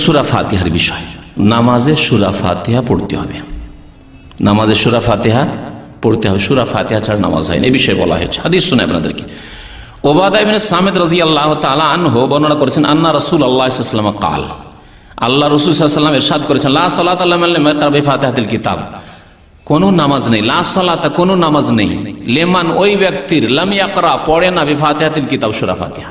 সুরা ফাতিহার বিষয়। নামাজে সুরা ফাতিহা পড়তে হবে। নামাজে সুরা ফাতিহা পড়তে হবে। সুরা ফাতিহা ছাড়া নামাজ হয় এই বিষয়ে বলা হয়েছে। হাদিস শুনে আপনাদেরকে। ওবাদা বর্ণনা করেছেন রসুল আল্লাহ রসুল করেছেন নামাজ নেই। কোনো নামাজ নেই। লেমান ওই ব্যক্তির লামিয়াকরা পড়ে না বিফাতিহাতিল কিতাব সুরা ফাতিহা।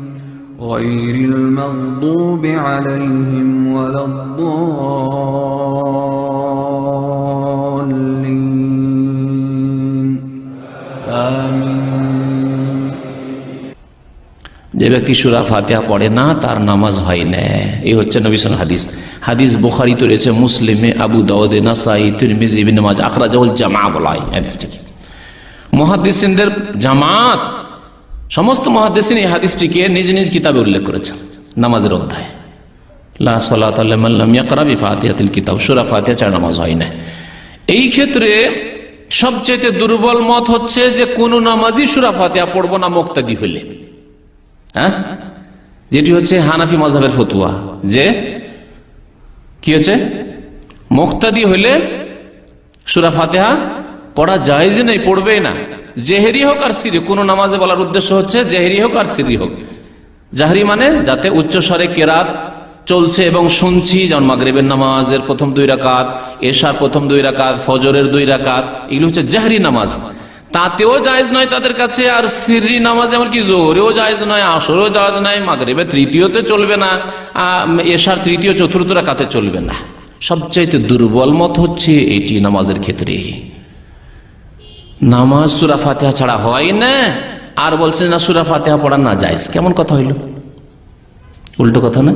غير المغضوب عليهم ولا الضالين آمين যে ব্যক্তি সুরা ফাতিহা পড়ে না তার নামাজ হয় না এই হচ্ছে নবিসন হাদিস হাদিস বুখারি তো রয়েছে মুসলিমে আবু দাউদে নাসাই তিরমিজি ইবিন নামাজ আখরাজাউল জামা বলা হয় হাদিসটিকে মহাদিসিনদের জামাত সমস্ত মহাদেশিন এই হাদিসটিকে নিজ নিজ কিতাবে উল্লেখ করেছেন। নামাজের অধ্যায়। লা সালাত আল্লাম ইয়াকরা বিফাতিহাতিল কিতাব। সুরা ফাতিহা ছাড়া নামাজ হয় না। এই ক্ষেত্রে সবচেয়ে দুর্বল মত হচ্ছে যে কোন নামাজই সুরা ফাতিহা পড়ব না মুক্তাদি হইলে। হ্যাঁ? যেটি হচ্ছে হানাফি মজাবের ফতুয়া। যে কি হচ্ছে? মুক্তাদি হইলে সুরা ফাতেহা পড়া যায় যে নেই, পড়বেই না। জেহেরি হোক আর সিরি, কোন নামাজে বলার উদ্দেশ্য হচ্ছে জেহেরি হোক আর সিরি হোক। জাহরি মানে যাতে উচ্চ স্বরে কেরাত চলছে এবং শুনছি, যেমন মাগরিবের নামাজের প্রথম দুই রাকাত, এশার প্রথম দুই রাকাত, ফজরের দুই রাকাত, এগুলো হচ্ছে জাহরি নামাজ। তাতেও জায়েজ নয় তাদের কাছে আর সিরি নামাজ এমনকি জোরেও জায়েজ নয়, আসরেও জায়েজ নয়, মাগরিবের তৃতীয়তে চলবে না এশার তৃতীয়, চতুর্থ রাকাতে চলবে না। সবচাইতে দুর্বল মত হচ্ছে এটি নামাজের ক্ষেত্রে। নামাজ সুরা ফাতেহা ছাড়া হয় না। আর বলছেন না, সুরা ফাতেহা পড়া না জায়েজ। কেমন কথা হইল? উল্টো কথা না?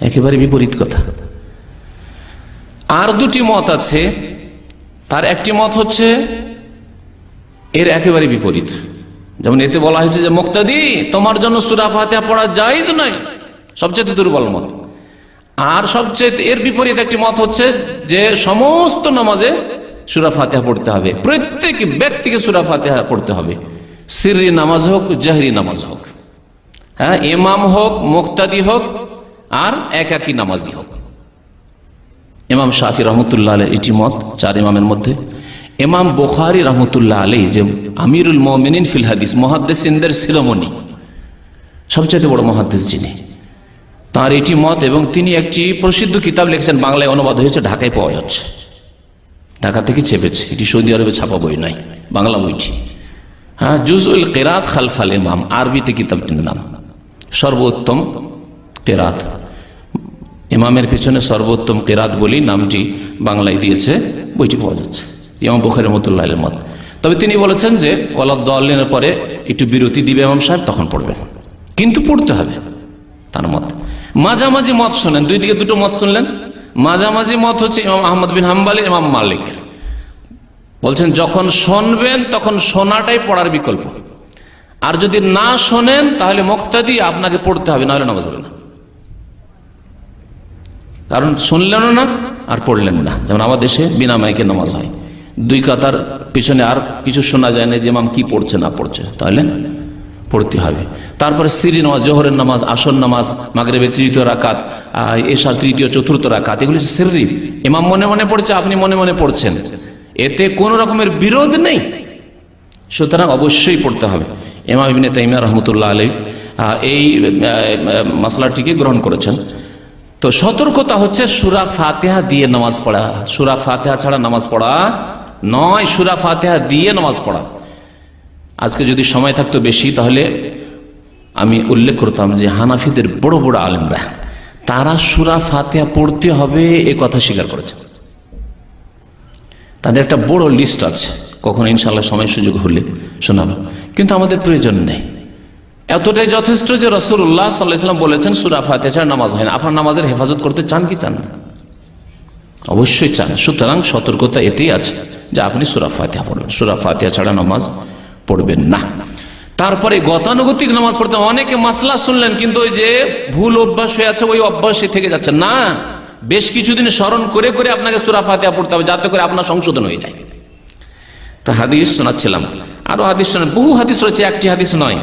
একেবারে বিপরীত কথা। আর দুটি মত আছে। তার একটি মত হচ্ছে, এর একেবারে বিপরীত। যেমন এতে বলা হয়েছে যে, মুক্তাদি, তোমার জন্য সুরা ফাতেহা পড়া জায়েজ নয়। সবচেয়ে দুর্বল মত। আর সবচেয়ে এর বিপরীত একটি মত হচ্ছে যে, সমস্ত নামাজে সুরা ফাতেহা পড়তে হবে। প্রত্যেক ব্যক্তিকে সুরা ফাতেহা পড়তে হবে। সিরি নামাজ হোক, জাহরি নামাজ হোক। হ্যাঁ ইমাম হোক, মুক্তাদি হোক, আর একাকি নামাজি হোক। ইমাম শাফি রহমতুল্লাহ আলী এটি মত, চার ইমামের মধ্যে। ইমাম বোখারি রহমতুল্লাহ আলী যে আমিরুল মোমিনিন ফিল হাদিস, মহাদ্দেসিনদের শিরোমণি সবচেয়ে বড় মহাদ্দেশ যিনি। তার এটি মত এবং তিনি একটি প্রসিদ্ধ কিতাব লিখেছেন, বাংলায় অনুবাদ হয়েছে, ঢাকায় পাওয়া যাচ্ছে। ঢাকা থেকে চেপেছে। এটি সৌদি আরবে ছাপা বই নাই, বাংলা বইটি। হ্যাঁ জুজউল কেরাত খালফাল ইমাম, আরবিতে কিতাবটির নাম। সর্বোত্তম কেরাত। ইমামের পিছনে সর্বোত্তম কেরাত বলি নামটি বাংলায় দিয়েছে, বইটি পাওয়া যাচ্ছে। ইমাম বুখারি রহমতুল্লাহ মত। তবে তিনি বলেছেন যে ওয়ালাদ্দিনের পরে একটু বিরতি দিবে ইমাম সাহেব, তখন পড়বেন। কিন্তু পড়তে হবে, তার মত। মাঝামাঝি মত শোনেন, দুই দিকে দুটো মত শুনলেন। মাঝামাঝি মত হচ্ছে ইমাম আহমদ বিন হাম্বালি, ইমাম মালিক। বলছেন, যখন শুনবেন, তখন শোনাটাই পড়ার বিকল্প। আর যদি না শোনেন, তাহলে মুক্তাদি আপনাকে পড়তে হবে, নাহলে নামাজ হবে না। কারণ শুনলেনও না, আর পড়লেন না। যেমন আমার দেশে বিনা মাইকে নামাজ হয়। দুই কাতার পিছনে আর কিছু শোনা যায় না যে মাম কি পড়ছে, না পড়ছে। তাহলে পড়তে হবে। তারপরে সিরি নামাজ জোহরের নামাজ আসর নামাজ মাগরেবের তৃতীয় রাকাত এশার তৃতীয় চতুর্থ রাকাত এগুলি সিরি ইমাম মনে মনে পড়ছে আপনি মনে মনে পড়ছেন। এতে কোনো রকমের বিরোধ নেই। সুতরাং অবশ্যই পড়তে হবে। এমাম ইবিনে তাইমিয়া রহমতুল্লাহ আলী এই আহ, গ্রহণ করেছেন। তো সতর্কতা হচ্ছে সুরা ফাতেহা দিয়ে নামাজ পড়া। সুরা ফাতেহা ছাড়া নামাজ পড়া নয় সুরা ফাতেহা দিয়ে নামাজ পড়া। আজকে যদি সময় থাকতো বেশি, তাহলে আমি উল্লেখ করতাম যে হানাফিদের বড় বড় আলেমরা, তারা সুরা ফাতেহা পড়তে হবে এ কথা স্বীকার করেছেন তাদের একটা বড় লিস্ট আছে, কখন ইনশাল্লাহ সময় সুযোগ হলে শোনাবো, কিন্তু আমাদের প্রয়োজন নেই। এতটাই যথেষ্ট যে রসুল্লাহ সাল্লাহাম বলেছেন, সুরা ফাতে ছাড়া নামাজ হয় না। আপনার নামাজের হেফাজত করতে চান কি চান না? অবশ্যই চান। সুতরাং সতর্কতা এতেই আছে যে আপনি সুরা ফাতিহা পড়বেন। সুরা ফাতিহা ছাড়া নামাজ পড়বেন না। তারপরে গতানুগতিক নামাজ পড়তে অনেকে মাসলা শুনলেন, কিন্তু ওই যে ভুল অভ্যাস হয়ে আছে, ওই অভ্যাসে থেকে যাচ্ছে। না, বেশ কিছুদিন স্মরণ করে করে আপনাকে সুরা ফাতিহা পড়তে হবে, যাতে করে আপনার সংশোধন হয়ে যায়। তা হাদিস শোনাচ্ছিলাম। আরও হাদিস শোনেন, বহু হাদিস রয়েছে, একটি হাদিস নয়।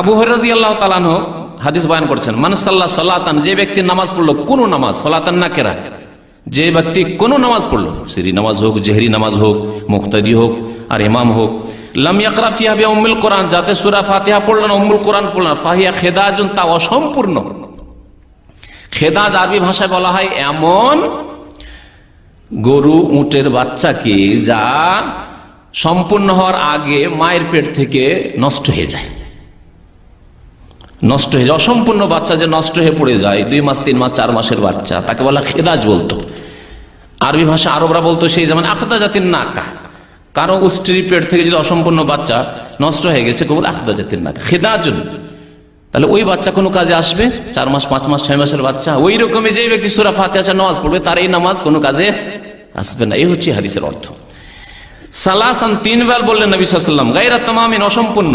আবু হরাজি আল্লাহ তালান হাদিস বয়ান করছেন মানসাল্লাহ সাল্লাতান যে ব্যক্তি নামাজ পড়ল, কোন নামাজ সাল্লাতান না কেরা? যে ব্যক্তি কোন নামাজ পড়ল, সিরি নামাজ হোক, জেহরি নামাজ হোক, মুক্তাদি হোক, আর ইমাম হোক লাম ইয়াকরা ফিহা বিয়া উম্মুল কোরআন, যাতে সূরা ফাতিহা পড়লেন, উম্মুল কোরআন পড়লেন। ফাহিয়া খেদাজুন, তা অসম্পূর্ণ। খেদাজ আরবি ভাষায় বলা হয়, এমন গরু উটের বাচ্চাকে যা সম্পূর্ণ হওয়ার আগে মায়ের পেট থেকে নষ্ট হয়ে যায়। নষ্ট হয়ে যায়। অসম্পূর্ণ বাচ্চা যে নষ্ট হয়ে পড়ে যায়, দুই মাস, তিন মাস, চার মাসের বাচ্চা, তাকে বলা খেদাজ বলতো। আরবি ভাষা আরবরা বলতো সেই যেমন আখদা জাতির নাকা। কারও উষ্টির পেট থেকে যদি অসম্পূর্ণ বাচ্চা নষ্ট হয়ে গেছে, কেবল আখদা জাতির নাকা খেদাজুন। তাহলে ওই বাচ্চা কোনো কাজে আসবে? চার মাস, পাঁচ মাস, ছয় মাসের বাচ্চা? ওই রকমই যে ব্যক্তি সুরা ফাতে আসা নামাজ পড়বে তার এই নামাজ কোনো কাজে আসবে না। এই হচ্ছে হাদিসের অর্থ। সালাসান তিন বেল বললেন নবী সাল্লাম গাইরা তামামিন অসম্পূর্ণ।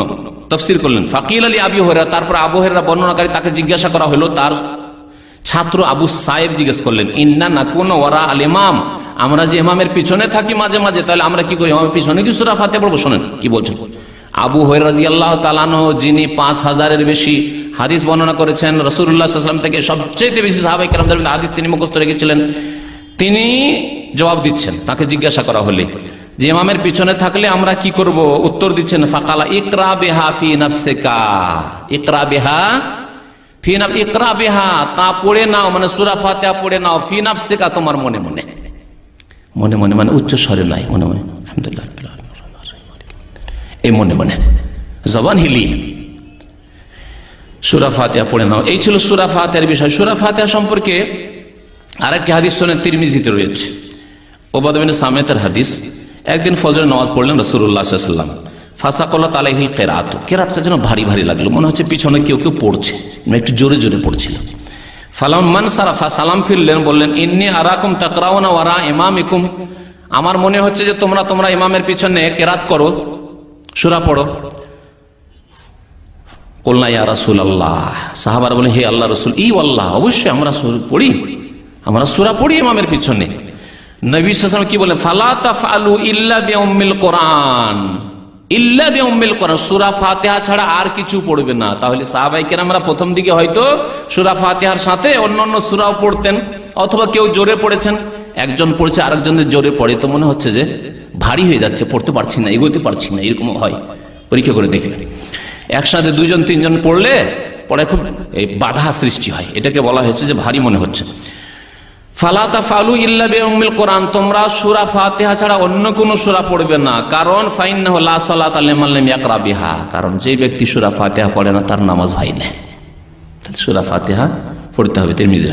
তফসির করলেন, ফাকিল আলী আবি হরা তারপর আবু হেরা বর্ণনাকারী তাকে জিজ্ঞাসা করা হলো, তার ছাত্র আবু সাহেব জিজ্ঞেস করলেন, ইন্না না কোন ওরা আল ইমাম। আমরা যে ইমামের পিছনে থাকি মাঝে মাঝে, তাহলে আমরা কি করি? ইমামের পিছনে কি সুরা ফাতে পড়ব? শোনেন, কি বলছেন? আবু হর রাজি আল্লাহ তালানো যিনি পাঁচ হাজারের বেশি হাদিস বর্ণনা করেছেন রসুল্লাহাম থেকে সবচেয়ে বেশি সাহাবাই কেরামদের মধ্যে হাদিস তিনি মুখস্থ রেখেছিলেন। তিনি জবাব দিচ্ছেন, তাকে জিজ্ঞাসা করা হলে, যে ইমামের পিছনে থাকলে আমরা কি করব? উত্তর দিচ্ছেন, ফাকালা ইকরা বেহা ফি নাফসিকা। ইকরা বেহা ফি নাফ, ইকরা বেহা, তা পড়ে নাও মানে সূরা ফাতিহা পড়ে নাও, ফি নাফসিকা তোমার মনে মনে। মনে মনে মানে উচ্চ স্বরে নাই, মনে মনে। আলহামদুলিল্লাহ এই মনে মনে। জবান হিলিয়ে সুরা ফাতিহা পড়ে নাও। এই ছিল সুরা ফাতিহার বিষয়। সুরা ফাতিহা সম্পর্কে আরেকটি হাদিস শোনেন তিরমিজিতে রয়েছে। ওবাদবিন সামেতের হাদিস। একদিন ফজর নামাজ পড়লেন রসুল্লাহ সাল্লাম তালাহিল কেরাত। কেরাতটা যেন ভারী ভারী লাগল। মনে হচ্ছে পিছনে কেউ কেউ পড়ছে। একটু জোরে জোরে পড়ছিল। ফালাম মান সারাফা, সালাম ফিরলেন, বললেন, ইন্নি আরাকুম তাকরাওনা ওয়ারা ইমাম ইকুম আমার মনে হচ্ছে যে তোমরা তোমরা ইমামের পিছনে কেরাত করো, সুরা পড়ো। কল্লা ইয়া রাসুল আল্লাহ সাহাবার বলেন হে আল্লাহ রসুল, ই আল্লাহ অবশ্যই আমরা পড়ি। আমরা সুরা পড়ি ইমামের পিছনে। নবী সালাম কি বলে ফালা তাফআলু ইল্লা বিউম্মিল কোরআন। ইল্লা বিউম্মিল কোরআন। সূরা ফাতিহা ছাড়া আর কিছু পড়বে না। তাহলে সাহাবাই কেরামরা প্রথম দিকে হয়তো সূরা ফাতিহার সাথে অন্যান্য সূরাও পড়তেন, অথবা কেউ জোরে পড়েছেন। একজন পড়ছে, আরেকজনের জোরে পড়ে। তো মনে হচ্ছে যে ভারী হয়ে যাচ্ছে, পড়তে পারছি না, এগোতে পারছি না, এরকম হয়। পরীক্ষা করে দেখবে একসাথে দুজন, তিনজন পড়লে পরে খুব বাধা সৃষ্টি হয়। এটাকে বলা হয়েছে যে ভারী মনে হচ্ছে। ফালাতা ফালু ইল্লা বেউমিল কোরআন, তোমরা সুরা ফাতিহা ছাড়া অন্য কোনো সুরা পড়বে না। কারণ ফাইন না সালাতা লিমান লাম ইয়াকরা বিহা। কারণ যে ব্যক্তি সুরা ফাতিহা পড়ে না, তার নামাজ হয় না। সুরা ফাতেহা পড়তে হবে তিরমিজি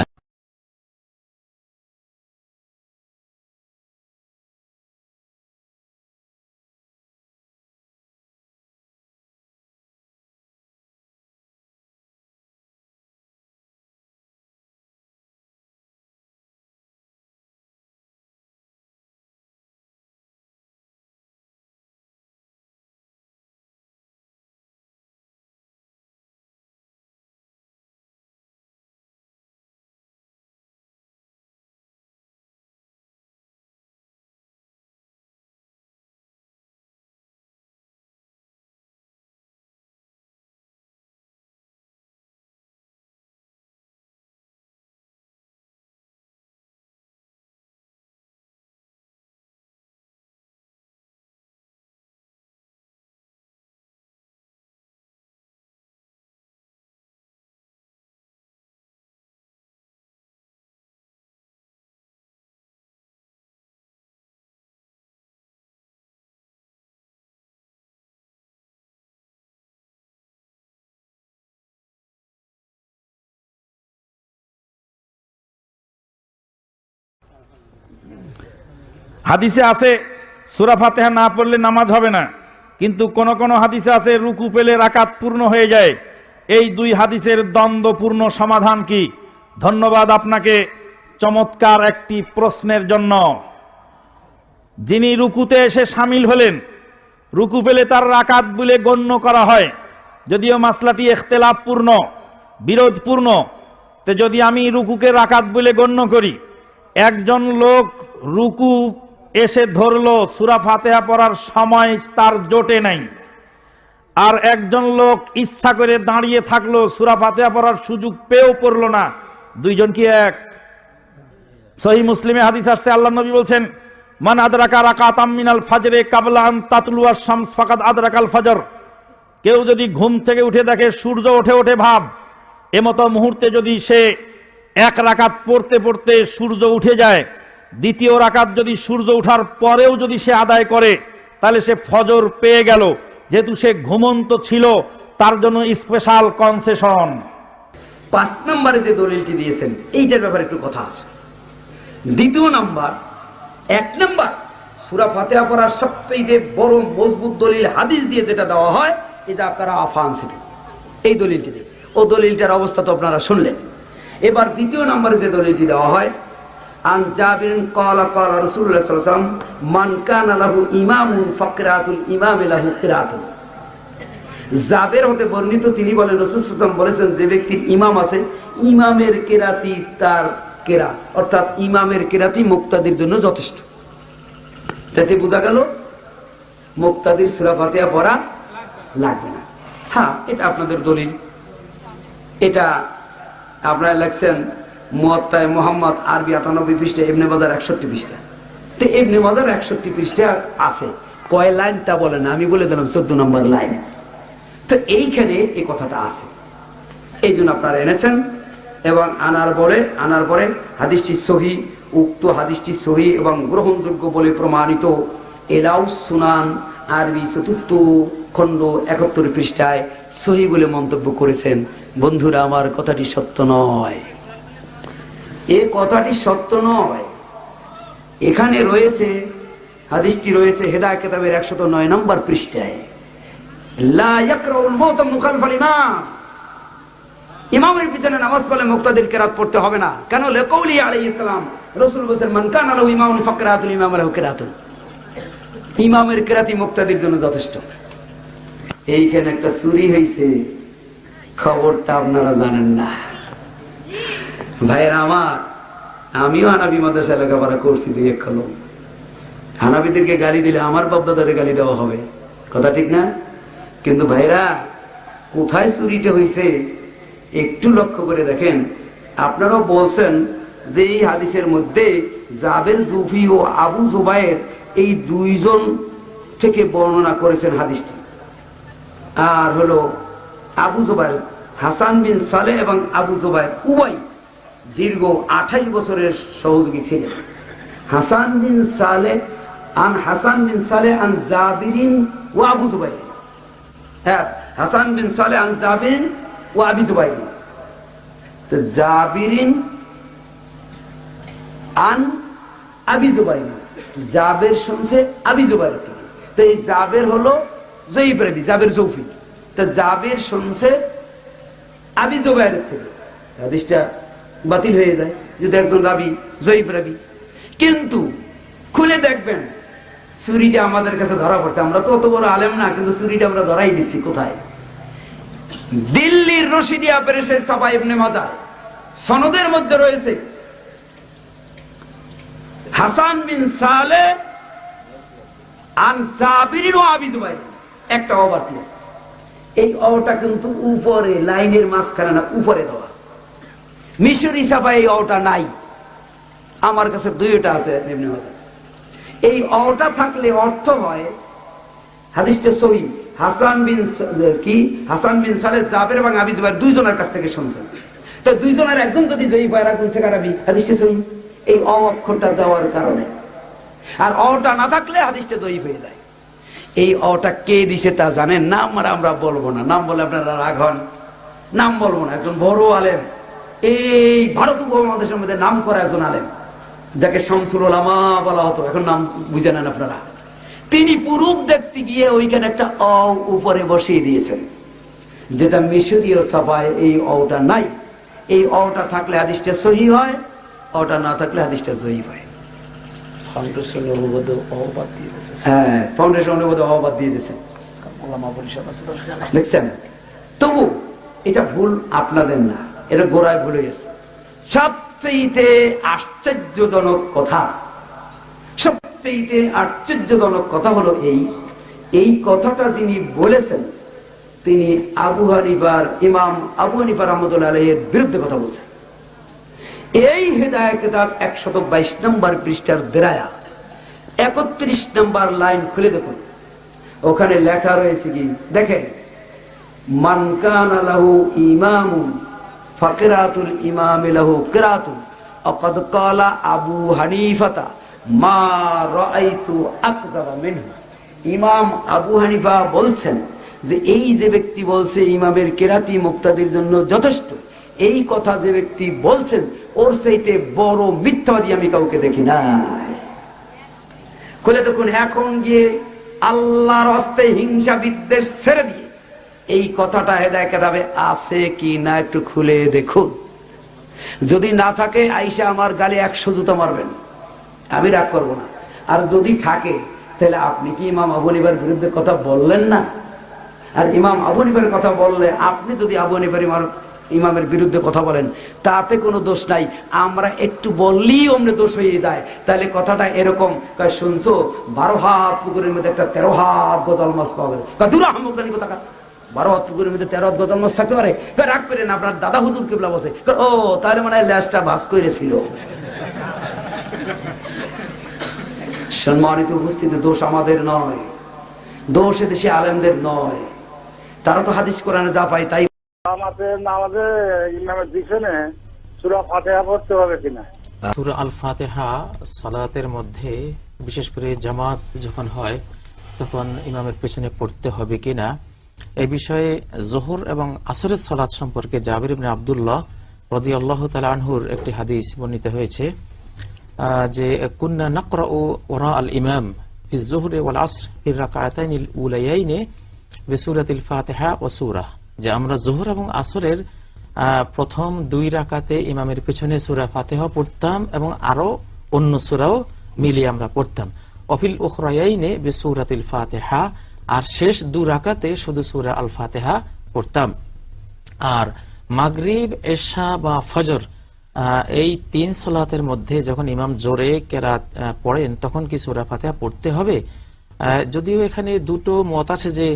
হাদিসে আছে, সুরা ফাতেহা না পড়লে নামাজ হবে না। কিন্তু কোন কোন হাদিসে আছে, রুকু পেলে রাকাত পূর্ণ হয়ে যায়। এই দুই হাদিসের দ্বন্দ্বপূর্ণ সমাধান কি? ধন্যবাদ আপনাকে চমৎকার একটি প্রশ্নের জন্য। যিনি রুকুতে এসে সামিল হলেন, রুকু পেলে তার রাকাত বলে গণ্য করা হয়। যদিও মাসলাটি এখতেলাপপূর্ণ বিরোধপূর্ণ, তো যদি আমি রুকুকে রাকাত বলে গণ্য করি, একজন লোক রুকু এসে ধরলো, সুরা ফাতেহা পড়ার সময় তার জোটে নাই। আর একজন লোক ইচ্ছা করে দাঁড়িয়ে থাকল, সুরা ফাতেহা পড়ার সুযোগ পেয়েও পড়ল না। দুইজন কি এক? সহি মুসলিমে হাদিস আসছে, আল্লাহ নবী বলছেন, মান আদরাকা রাকাতাম মিনাল ফাজরে কাবলা আন তাতলুয়া শামস, ফাকাদ আদরাকাল ফজর। কেউ যদি ঘুম থেকে উঠে দেখে, সূর্য ওঠে ওঠে ভাব, এমতো মুহূর্তে যদি সে এক রাকাত পড়তে পড়তে সূর্য উঠে যায় দ্বিতীয় রাকাত যদি সূর্য ওঠার পরেও যদি সে আদায় করে, তাহলে সে ফজর পেয়ে গেল। যেহেতু সে ঘুমন্ত ছিল, তার জন্য স্পেশাল কনসেশন পাঁচ নম্বরে যে দলিলটি দিয়েছেন, এইটার ব্যাপারে একটু কথা আছে। দ্বিতীয় নাম্বার, এক নাম্বার, সুরা ফাতেহা পড়ার সবচেয়ে বড় মজবুত দলিল হাদিস দিয়ে যেটা দেওয়া হয় এটা আপনারা আফান সেটি। এই দলিলটি দিয়ে। ও দলিলটার অবস্থা তো আপনারা শুনলেন। এবার দ্বিতীয় নম্বরে যে দলিলটি দেওয়া হয় জাবের হতে বর্ণিত তিনি বলেন বলেছেন, যে ব্যক্তির ইমাম আছে, ইমামের কেরাতি তার কেরা, অর্থাৎ ইমামের কেরাতি মুক্তাদির জন্য যথেষ্ট। যাতে বোঝা গেল, মুক্তাদির সুরা ফাতিহা পড়া লাগবে না। হ্যাঁ এটা আপনাদের দলিল। এটা আপনারা লেখছেন মুয়াত্তায় মোহাম্মদ আরবি আটানব্বই পৃষ্ঠা এমনি বাজার একষট্টি পৃষ্ঠা। তো এমনি বাজার একষট্টি পৃষ্ঠা আছে। কয় লাইন তা বলে না, আমি বলে দিলাম চোদ্দ নম্বর লাইন। তো এইখানে এই কথাটা আছে। এই জন্য আপনারা এনেছেন। এবং আনার পরে আনার পরে হাদিসটি সহি, উক্ত হাদিসটি সহি এবং গ্রহণযোগ্য বলে প্রমাণিত। এলাউস সুনান আরবি চতুর্থ খণ্ড একাত্তর পৃষ্ঠায় সহি বলে মন্তব্য করেছেন। বন্ধুরা, আমার কথাটি সত্য নয়। এ কথাটি সত্য নয়। এখানে রয়েছে, হাদিসটি রয়েছে হেদায় কেতাবের একশত নয় নম্বর পৃষ্ঠায়। ইমামের পিছনে নামাজ পড়লে মুক্তাদির কেরাত পড়তে হবে না। কেন? লেকৌলি আলাইহিস সালাম। রাসূল বলেছেন, মান কানা লাহু ইমামুন ফাকরাতুল ইমাম লাহু কিরাতুন। ইমামের কেরাতি মুক্তাদির জন্য যথেষ্ট। এইখানে একটা চুরি হয়েছে খবরটা আপনারা জানেন না। ভাইয়েরা আমার, আমিও হানাবি মাদ্রাসা লেখাপড়া করছি, দুই এক হানাবিদেরকে গালি দিলে আমার বাপদাদারে গালি দেওয়া হবে। কথা ঠিক না? কিন্তু ভাইরা কোথায় চুরিটা হয়েছে একটু লক্ষ্য করে দেখেন। আপনারাও বলছেন যে এই হাদিসের মধ্যে জাবের জুফি ও আবু জুবাইর এই দুইজন থেকে বর্ণনা করেছেন হাদিসটি। আর হলো আবু জুবাইর হাসান বিন সালে এবং আবু জুবাইর উভয় দীর্ঘ আঠাইশ বছরের সহযোগী ছিলেন। হাসান বিন সালে, আন হাসান বিন সালে আন জাবিরিন ও আবু জুবাইর। হ্যাঁ হাসান বিন সালে আন জাবিরিন ও আবি জুবাইর। তো জাবিরিন আন আবি জুবাইর। জাবের শুনছে আবি জুবাইর। তো এই জাবের হলো জাবের জৌফি তো জাবের শুনছে আবি থেকে হাদিসটা বাতিল হয়ে যায়, যদি একজন রাবি জয়ীব রাবি। কিন্তু খুলে দেখবেন, চুরিটা আমাদের কাছে ধরা পড়ছে। আমরা তো অত বড় আলেম না, কিন্তু চুরিটা আমরা ধরাই দিচ্ছি, কোথায়? দিল্লির রশিদিয়া প্রেসের সাফা ইবনে মাজা সনদের মধ্যে রয়েছে। হাসান বিন সালে একটা অবার্তি আছে। এই অটা কিন্তু উপরে, লাইনের মাঝখানে না, উপরে দেওয়া। মিশরি সাফা এই অটা নাই। আমার কাছে দুইটা আছে এই অটা থাকলে অর্থ হয়, হাদিসটা সহি। হাসান বিন কি? হাসান বিন সালে জাবের এবং দুইজনের কাছ থেকে তো দুইজনের একজন যদি জয়ী একজন সেকারাবি হাদিসটা সহি। এই অ অক্ষরটা দেওয়ার কারণে। আর অটা না থাকলে হাদিসটা দই হয়ে যায়। এই অটা কে দিছে তা জানেন? নাম আমরা বলব না। নাম বলে আপনারা রাগ হন। নাম বলব না। একজন বড় আলেম। এই ভারত উপমহাদেশের মধ্যে নাম করা একজন আলেম যাকে শামসুল ওলামা বলা হতো। এখন নাম বুঝে নেন আপনারা। তিনি পুরুপ দেখতে গিয়ে ওইখানে একটা অ উপরে বসিয়ে দিয়েছেন যেটা মিশরীয় সভায় এই অটা নাই। এই অটা থাকলে হাদিসটা সহি হয় অটা না থাকলে হাদিসটা সহি হয়। হ্যাঁ ফাউন্ডেশন অনুবাদে অবাদ দিয়ে দিয়েছে। ওলামা পরিষদ আছে তো সেখানে। দেখছেন? তবু এটা ভুল আপনাদের না। এটা গোড়ায় ভুলে গেছে। সবচেয়ে আশ্চর্যজনক কথা সবচেয়ে আশ্চর্যজনক কথা হলো এই এই কথাটা যিনি বলেছেন, তিনি আবু হানিফার ইমাম আবু হানিফার রহমতুল্লাহ আলাইয়ের বিরুদ্ধে কথা বলছেন। এই হেদায় কিতাব একশত বাইশ নম্বর পৃষ্ঠার দেরায়া, একত্রিশ নম্বর লাইন খুলে দেখুন। ওখানে লেখা রয়েছে কি? দেখেন, মান কানা লাহু ইমামুন ফাকিরাতুল ইমাম লাহু কিরাতুন আবু মা রাআইতু মিনহু। ইমাম আবু হানিফা বলছেন যে এই যে ব্যক্তি বলছে ইমামের কেরাতি জন্য যথেষ্ট, এই কথা যে ব্যক্তি বলছেন, ওর চাইতে বড় মিথ্যাবাদী আমি কাউকে দেখি নাই। খুলে দেখুন, এখন গিয়ে আল্লাহর হস্তে হিংসা বিদ্বেষ ছেড়ে দিয়ে এই কথাটা হেদায় কেতাবে আছে কি না একটু খুলে দেখুন। যদি না থাকে, আইসা আমার গালে একশো জুতো মারবেন। আমি রাগ করব না। আর যদি থাকে, তাহলে আপনি কি ইমাম আবনিবার বিরুদ্ধে কথা বললেন না? আর ইমাম আবনিবার কথা বললে আপনি যদি আবনিবার ইমাম, ইমামের বিরুদ্ধে কথা বলেন, তাতে কোনো দোষ নাই। আমরা একটু বললেই অমনে দোষ হয়ে যায়। তাহলে কথাটা এরকম শুনছো? বারো হাত পুকুরের মধ্যে একটা তেরো হাত গোদাল মাছ পাবে দূর আহমদানি কথা বারো হাত পুকুরের মধ্যে তেরো হাত মাছ থাকতে পারে। রাগ করেন আপনার দাদা হুজুর কেবলা বসে। ও তাহলে মানে ল্যাসটা ভাস করেছিল সম্মানিত উপস্থিতি দোষ আমাদের নয়। দোষ এদেশে আলেমদের নয়। তারা তো হাদিস কোরআনে যা পায় তাই আমাদের নামাজে ইমামের পিছনে সুরা ফাতেহা পড়তে হবে কিনা? সুরা আল ফাতেহা সালাতের মধ্যে বিশেষ করে জামাত যখন হয় তখন ইমামের পেছনে পড়তে হবে কিনা? এই বিষয়ে জোহর এবং আসরের সালাত সম্পর্কে জাবির ইবনে আবদুল্লাহ রদি আল্লাহ আনহুর একটি হাদিস বর্ণিত হয়েছে যে কুন্না নাকরা ও ওরা আল ইমাম ফি জোহরে ওয়াল আসর উলাইয়াইনে ও সূরা, যে আমরা জোহর এবং আসরের প্রথম দুই রাকাতে ইমামের পেছনে সূরা ফাতিহা পড়তাম এবং আরও অন্য সুরাও মিলিয়ে আমরা পড়তাম। অফিল উখরায়াইনে বিসুরাতিল ফাতিহা আর শেষ দু রাকাতে শুধু সুরা আল ফাতিহা পড়তাম। আর মাগরিব, এশা বা ফজর এই তিন সলাতের মধ্যে যখন ইমাম জোরে কেরাত পড়েন, তখন কি সুরা ফাতেহা পড়তে হবে? যদিও এখানে দুটো মত আছে যে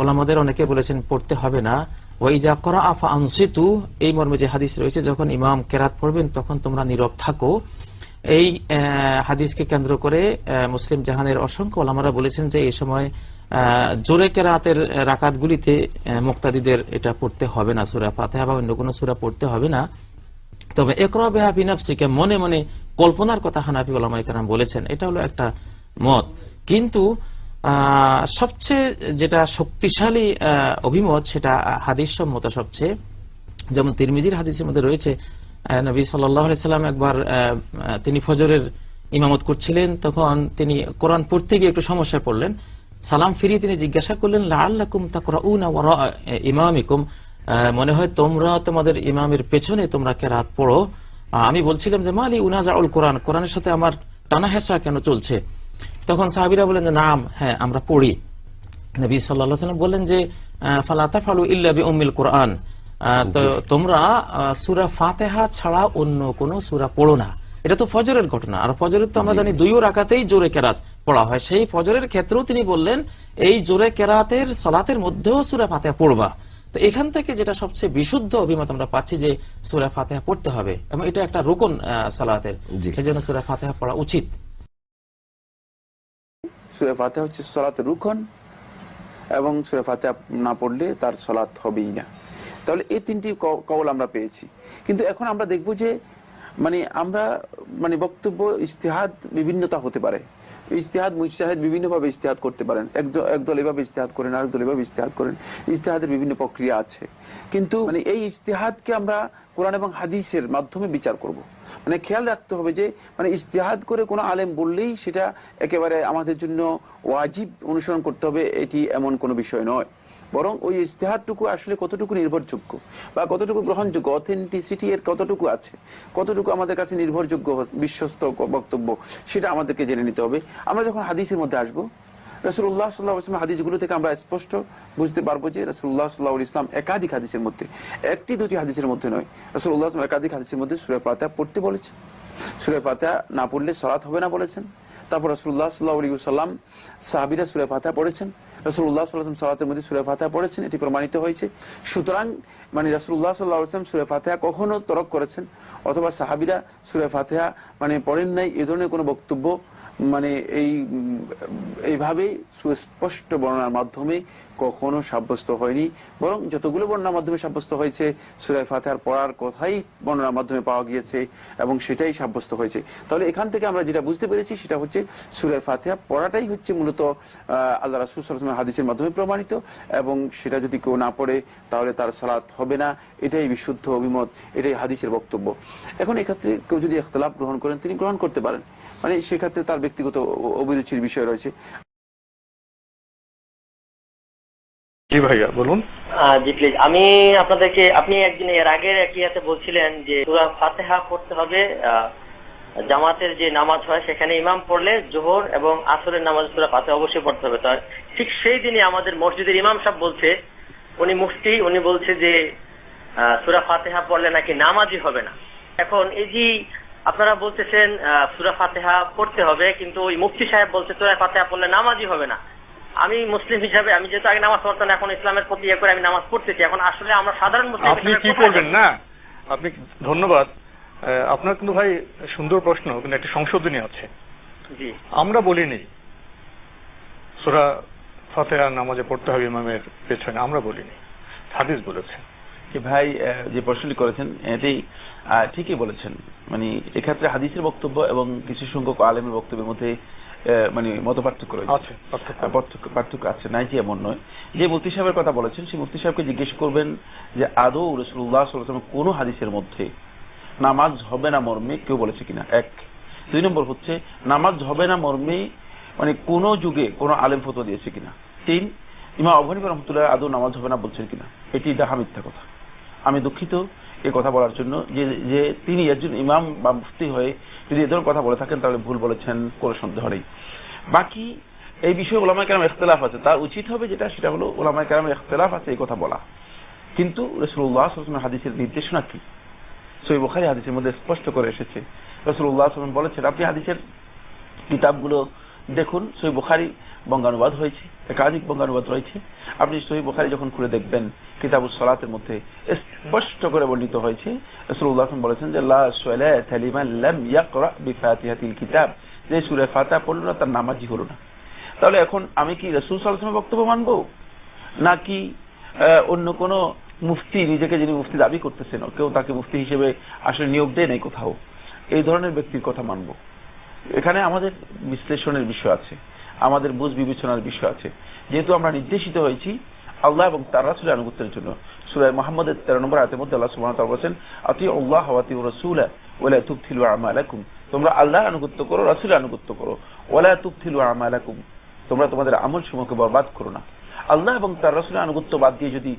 ওলামাদের অনেকে বলেছেন পড়তে হবে না। ওয়াইজা করা আফা আনসিতু এই মর্মে যে হাদিস রয়েছে, যখন ইমাম কেরাত পড়বেন, তখন তোমরা নীরব থাকো। এই হাদিসকে কেন্দ্র করে মুসলিম জাহানের অসংখ্য ওলামারা বলেছেন যে, এই সময় জোরে কেরাতের রাকাতগুলিতে মুক্তাদিদের এটা পড়তে হবে না। সুরা ফাতেহা বা অন্য কোনো সুরা পড়তে হবে না। তবে একরা বেহা বিনাফসিকে মনে মনে কল্পনার কথা হানাফি ওলামাই কারাম বলেছেন। এটা হলো একটা মত। কিন্তু সবচেয়ে যেটা শক্তিশালী অভিমত, সেটা হাদিস সম্মত সবচেয়ে। যেমন তিরমিজির হাদিসের মধ্যে রয়েছে নবী সাল্লাম একবার তিনি ফজরের ইমামত করছিলেন। তখন তিনি কোরআন পড়তে গিয়ে একটু সমস্যায় পড়লেন। সালাম ফিরিয়ে তিনি জিজ্ঞাসা করলেন লাল্লাকুম তাকরাউনা ইমামিকুম? মনে হয় তোমরা তোমাদের ইমামের পেছনে তোমরা কে রাত পড়ো। আমি বলছিলাম যে মালি উনাজাউল কোরআন কোরআনের সাথে আমার টানা হেসা কেন চলছে? তখন সাহাবিরা বলেন যে নাম হ্যাঁ আমরা পড়ি। নবী সাল্লাহ সাল্লাম বললেন যে আহ, ফালা তাফালু ইল্লা বি উম্মিল কোরআন। আহ, তো তোমরা সুরা ফাতিহা ছাড়া অন্য কোনো সুরা পড়ো না। এটা তো ফজরের ঘটনা। আর ফজরের তো আমরা জানি দুইও রাকাতেই জোরে কেরাত। পড়া হয়। সেই ফজরের ক্ষেত্রেও তিনি বললেন এই জোরে কেরাতের সলাতের মধ্যেও সূরা ফাতিহা পড়বা। তো এখান থেকে যেটা সবচেয়ে বিশুদ্ধ অভিমত আমরা পাচ্ছি যে সূরা ফাতিহা পড়তে হবে এবং এটা একটা রুকন সালাতের। সেই জন্য সূরা ফাতিহা পড়া উচিত। সুরে ফাতেহা হচ্ছে সলাতের রুখন এবং সুরে ফাতেহা না পড়লে তার সলাৎ হবেই না। তাহলে এই তিনটি ক- কওল আমরা পেয়েছি। কিন্তু এখন আমরা দেখব যে মানে আমরা মানে বক্তব্য ইজতিহাদ বিভিন্নতা হতে পারে। ইজতিহাদ, মুজতাহিদ বিভিন্নভাবে ইস্তেহাদ করতে পারেন। একদল এভাবে ইস্তেহাদ করেন, আরেক দল এভাবে ইস্তেহাদ করেন। ইস্তেহাদের বিভিন্ন প্রক্রিয়া আছে। কিন্তু মানে এই ইস্তেহাদকে আমরা কোরআন এবং হাদিসের মাধ্যমে বিচার করব। মানে খেয়াল রাখতে হবে যে মানে ইস্তেহাদ করে কোনো আলেম বললেই সেটা একেবারে আমাদের জন্য ওয়াজিব অনুসরণ করতে হবে, এটি এমন কোনো বিষয় নয়। বরং ওই ইস্তেহারটুকু আসলে কতটুকু নির্ভরযোগ্য বা কতটুকু গ্রহণযোগ্য অথেন্টিসিটি এর কতটুকু আছে, কতটুকু আমাদের কাছে নির্ভরযোগ্য বিশ্বস্ত বক্তব্য সেটা আমাদেরকে জেনে নিতে হবে। আমরা যখন হাদিসের মধ্যে আসব রসুল্লাহ সাল্লাহ হাদিসগুলো থেকে আমরা স্পষ্ট বুঝতে পারব যে রসুল্লাহ সাল্লাহ ইসলাম একাধিক হাদিসের মধ্যে, একটি দুটি হাদিসের মধ্যে নয়। রসুল্লাহ আসলাম একাধিক হাদিসের মধ্যে সুরে পাতা পড়তে বলেছেন। সুরে পাতা না পড়লে সলাৎ হবে না বলেছেন। তারপর রসুল্লাহ সাল্লাহ আলী সাল্লাম সাহাবিরা সুরে ফাতা পড়েছেন। রসুল্লাহ সাল্লাম সালাতের মধ্যে সুরে ফাতেহা পড়েছেন, এটি প্রমাণিত হয়েছে। সুতরাং মানে রাসুল্লাহ সাল্লাহ আসলাম সুরে ফাতেহা কখনো তরক করেছেন, অথবা সাহাবিরা সুরে ফাতেহা মানে পড়েন নাই, এ ধরনের কোনো বক্তব্য মানে এই এইভাবে সুস্পষ্ট বর্ণনার মাধ্যমে কখনো সাব্যস্ত হয়নি। বরং যতগুলো বর্ণনার মাধ্যমে সাব্যস্ত হয়েছে, সুরায় ফাতেহার পড়ার কথাই বর্ণনার মাধ্যমে পাওয়া গিয়েছে এবং সেটাই সাব্যস্ত হয়েছে। তাহলে এখান থেকে আমরা যেটা বুঝতে পেরেছি, সেটা হচ্ছে সুরায় ফাতেহা পড়াটাই হচ্ছে মূলত আল্লাহ রাসুল সাল্লাল্লাহু হাদিসের মাধ্যমে প্রমাণিত এবং সেটা যদি কেউ না পড়ে, তাহলে তার সালাত হবে না। এটাই বিশুদ্ধ অভিমত, এটাই হাদিসের বক্তব্য। এখন এক্ষেত্রে কেউ যদি ইখতলাফ গ্রহণ করেন, তিনি গ্রহণ করতে পারেন। মানে সেক্ষেত্রে তার ব্যক্তিগত অভিরুচির বিষয় রয়েছে। জি ভাইয়া বলুন। জি প্লিজ আমি আপনাদেরকে আপনি একদিন এর আগের ইয়াতে বলছিলেন যে সূরা ফাতেহা পড়তে হবে জামাতের যে নামাজ হয় সেখানে ইমাম পড়লে জোহর এবং আসরের নামাজ সূরা ফাতেহা অবশ্যই পড়তে হবে। তার ঠিক সেই দিনই আমাদের মসজিদের ইমাম সাহেব বলছে উনি মুফতি উনি বলছে যে আহ, সূরা ফাতেহা পড়লে নাকি নামাজই হবে না। এখন এই যে আপনারা বলতেছেন সূরা ফাতেহা পড়তে হবে কিন্তু ওই মুফতি সাহেব বলছে সূরা ফাতেহা পড়লে নামাজই হবে না। আমি মুসলিম হিসাবে আমি যেহেতু আগে নামাজ পড়তাম এখন ইসলামের প্রতি ইয়ে করে আমি নামাজ পড়তেছি। এখন আসলে আমরা সাধারণ মুসলিম আপনি কি করবেন না আপনি ধন্যবাদ। আপনার কিন্তু ভাই সুন্দর প্রশ্ন কিন্তু একটা সংশোধনী আছে। জি। আমরা বলিনি সুরা ফাতেহা নামাজে পড়তে হবে ইমামের পেছনে আমরা বলিনি। হাদিস বলেছে যে ভাই আহ, যে প্রশ্নটি করেছেন এটাই আহ, ঠিকই বলেছেন। মানে এক্ষেত্রে হাদিসের বক্তব্য এবং কিছু সংখ্যক আলেমের বক্তব্যের মধ্যে মানে মত পার্থক্য রয়েছে। পার্থক্য। আছে নাই যে এমন নয়। যে মুফতি সাহেবের কথা বলেছেন সেই মুফতি সাহেবকে জিজ্ঞেস করবেন যে আদৌ রসুল্লাহ সাল্লাম কোন হাদিসের মধ্যে নামাজ হবে না মর্মে? কেউ বলেছে কিনা? এক। দুই নম্বর হচ্ছে নামাজ হবে না মর্মে মানে কোন যুগে কোন আলেম ফতো দিয়েছে কিনা? তিন ইমা অভনিব রহমতুল্লাহ আদৌ নামাজ হবে না বলছেন কিনা? এটি ডাহা মিথ্যা কথা। আমি দুঃখিত এই কথা বলার জন্য যে যে তিনি একজন ইমাম বা মুফতি হয়ে যদি এ ধরনের কথা বলে থাকেন, তাহলে ভুল বলেছেন, কোনো সন্দেহ নেই। বাকি এই বিষয়ে ওলামায় কেরাম ইখতলাফ আছে। তার উচিত হবে যেটা, সেটা হলো ওলামায় কেরাম ইখতলাফ আছে এই কথা বলা। কিন্তু রসুল্লাহ হাদিসের নির্দেশনা কি? সই বুখারি হাদিসের মধ্যে স্পষ্ট করে এসেছে। রসুল্লাহ বলেছেন, আপনি হাদিসের কিতাবগুলো দেখুন। সই বুখারি বঙ্গানুবাদ হয়েছে, একাধিক বঙ্গানুবাদ রয়েছে। আপনি সহি বুখারি যখন খুলে দেখবেন কিতাবুল সলাতের মধ্যে স্পষ্ট করে বর্ণিত হয়েছে। রসুল্লাহ বলেছেন যে কিতাব। যে সূরা ফাতিহা পড়ল না, তার নামাজই হলো না। তাহলে এখন আমি কি রসুল সাল্লাল্লাহু বক্তব্য মানবো? নাকি অন্য কোন মুফতি, নিজেকে যিনি মুফতি দাবি করতেছেন, কেউ তাকে মুফতি হিসেবে আসলে নিয়োগ দেয় নাই কোথাও? এই ধরনের ব্যক্তির কথা মানবো। এখানে আমাদের বিশ্লেষণের বিষয় আছে। আমাদের বুঝ বিবেচনার বিষয় আছে। যেহেতু আমরা নির্দেশিত হয়েছি আল্লাহ এবং তার রাসুলের আনুগত্যের জন্য। সুরায় মোহাম্মদের তেরো নম্বর আয়াতের মধ্যে আল্লাহ তাআলা বলেছেন আতি আল্লাহ ওয়াতি রাসূলা ওয়ালা তুবতিলু আমালাকুম। তোমরা আল্লাহ আনুগত্য করো রাসুল আনুগত্য করো। ওয়ালা তুবতিলু আমালাকুম। তোমরা তোমাদের আমল সমূহকে বরবাদ করো না। আল্লাহ এবং তার রাসূলের আনুগত্য বাদ দিয়ে যদি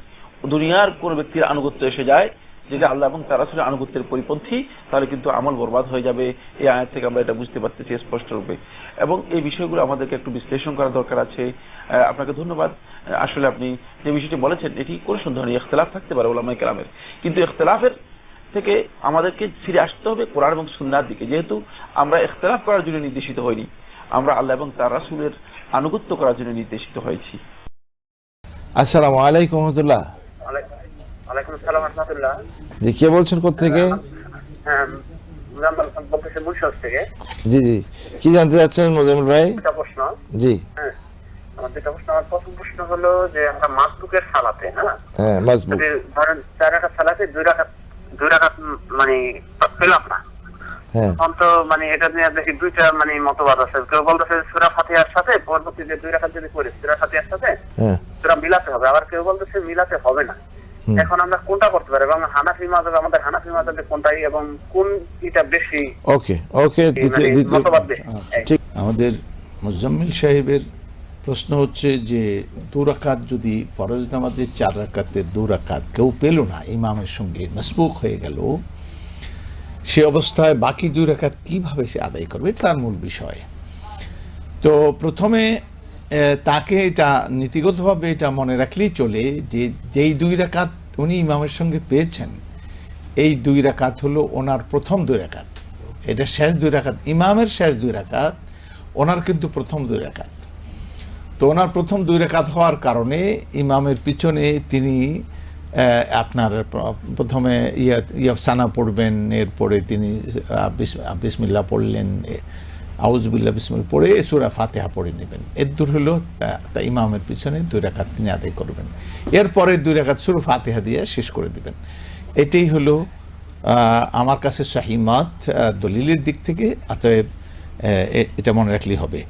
দুনিয়ার কোন ব্যক্তির আনুগত্য এসে যায় যেটা আল্লাহ এবং তার রাসূলের আনুগত্যের পরিপন্থী তাহলে কিন্তু আমল বরবাদ হয়ে যাবে। এই আয়াত থেকে আমরা এটা বুঝতে পারতেছি স্পষ্ট রূপে। এবং এই বিষয়গুলো আমাদেরকে একটু বিশ্লেষণ করা দরকার আছে। আপনাকে ধন্যবাদ। আসলে আপনি যে বিষয়টি বলেছেন এটি কোনো সন্দেহ নেই ইখতলাফ থাকতে পারে ওলামাই কেরামের। কিন্তু ইখতলাফের থেকে আমাদেরকে ফিরে আসতে হবে কোরআন এবং সুন্নার দিকে। যেহেতু আমরা ইখতলাফ করার জন্য নির্দেশিত হইনি আমরা আল্লাহ এবং তার রাসূলের আনুগত্য করার জন্য নির্দেশিত হয়েছি। আসসালামু আলাইকুম রহমতুল্লাহ। ওয়ালাইকুম আসসালাম রহমতুল্লাহ। জি কে বলছেন থেকে হ্যাঁ থেকে। জি জি। কি জানতে চাচ্ছেন মোজামিল ভাই? প্রশ্ন। জি। হ্যাঁ আমার প্রশ্ন। আমার প্রথম প্রশ্ন হলো যে আমরা মাসবুকের সালাতে হ্যাঁ? হ্যাঁ মাজবুক ধরেন চার রাখাত সালাতে দুই রাখাত মানে পেলাম না। তখন তো মানে এটা নিয়ে দেখি দুইটা মানে মতবাদ আছে। কেউ বলতেছে সুরা ফাতিহার সাথে পরবর্তী যে দুই রাখাত যদি করি সুরা ফাতিহার সাথে সুরা মিলাতে হবে। আবার কেউ বলতেছে মিলাতে হবে না। এখন আমরা কোনটা করতে পারি? এবং হানাফি মাযহাব আমাদের হানাফি মাযহাবে কোনটাই এবং কোন এটা বেশি? ওকে ওকে মানে এই। ঠিক। আমাদের মুজাম্মিল সাহেবের প্রশ্ন হচ্ছে যে দু রাকাত যদি ফরজ নামাজের চার রাকাতের দু রাকাত কেউ পেল না ইমামের সঙ্গে মসবুক হয়ে গেল সে অবস্থায় বাকি দুই রাকাত কীভাবে সে আদায় করবে? এটা তার মূল বিষয়। তো প্রথমে তাকে এটা নীতিগতভাবে এটা মনে রাখলেই চলে যে যেই দুই রাকাত উনি ইমামের সঙ্গে পেয়েছেন, এই দুই রাকাত হলো ওনার প্রথম দুই রাকাত। এটা শেষ দুই রাকাত, ইমামের শেষ দুই রাকাত, ওনার কিন্তু প্রথম দুই রাকাত। তো ওনার প্রথম দুই রেখাত হওয়ার কারণে ইমামের পিছনে তিনি আপনার প্রথমে ইয়া ইয়া সানা পড়বেন, এরপরে তিনি বিসমিল্লা পড়লেন আউজবিল্লা বিসমিল্লা পড়ে সুরা ফাতেহা পড়ে নেবেন। এর দূর হলো তা- ইমামের পিছনে দুই রাখাত তিনি আদায় করবেন। এরপরে দুই রাখাত সুর ফাতেহা দিয়ে শেষ করে দিবেন। এটাই হলো আমার কাছে শাহিমাত দলিলের দিক থেকে, অতএব এটা মনে রাখলেই হবে।